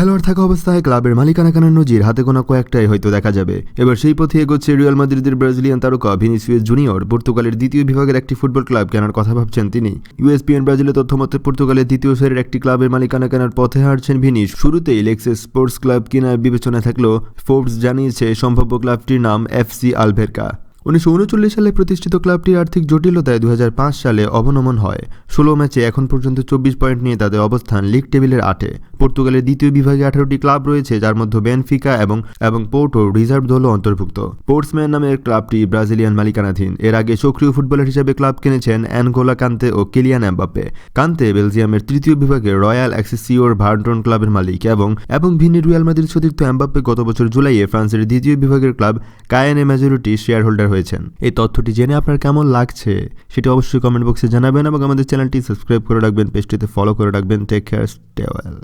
খেলোয়াড় থাকা অবস্থায় ক্লাবের মালিকানা কেনার নজির হাতে গোনা কয়েকটাই হয়তো দেখা যাবে। এবার সেই পথে এগোচ্ছে রিয়াল মাদ্রিদের ব্রাজিলিয়ান তারকা ভিনিসিয়াস জুনিয়র। পর্তুগালের দ্বিতীয় বিভাগের একটি ফুটবল ক্লাব কেনার কথা ভাবছেন তিনি। ইউএসপিএন ব্রাজিলের তথ্যমতে পর্তুগালের দ্বিতীয় সারির একটি ক্লাবের মালিকানা কেনার পথে হারছেন ভিনিস। শুরুতেই লেক্সেস স্পোর্টস ক্লাব কেনার বিবেচনায় থাকলেও ফোর্বস জানিয়েছে, সম্ভাব্য ক্লাবটির নাম এফসি আলভেরকা। উনিশশো উনচল্লিশ সালে প্রতিষ্ঠিত ক্লাবটির আর্থিক জটিলতায় দু হাজার পাঁচ সালে অবনমন হয়। ষোলো ম্যাচে এখন পর্যন্ত চব্বিশ পয়েন্ট নিয়ে তাদের অবস্থান লিগ টেবিলের আটে। পর্তুগালের দ্বিতীয় বিভাগে আঠারোটি ক্লাব রয়েছে, যার মধ্যে বেনফিকা এবং এবং পোর্টো রিজার্ভ দলও অন্তর্ভুক্ত। পোর্টসম্যান নামের ক্লাবটি ব্রাজিলিয়ান মালিকানাধীন। এর আগে সক্রিয় ফুটবলার হিসেবে ক্লাব কিনেছেন অ্যানগোলা কান্তে ও কিলিয়ান এমবাপ্পে। কান্তে বেলজিয়ামের তৃতীয় বিভাগে রয়্যাল অ্যাক্সেসিওর ভার্টন ক্লাবের মালিক এবং এবং ভিনি রুয়াল মাদ্রিদ সতীর্থ এমবাপ্পে গত বছর জুলাইয়ে ফ্রান্সের দ্বিতীয় বিভাগের ক্লাব কায়ানে মেজরিটি শেয়ার হোল্ডার হয়েছেন। এই তথ্যটি জেনে আপনার কেমন লাগছে সেটি অবশ্যই কমেন্ট বক্সে জানাবেন এবং আমাদের চ্যানেলটি সাবস্ক্রাইব করে রাখবেন, পেজটিতে ফলো করে রাখবেন টেক কেয়ার স্টে ওয়েল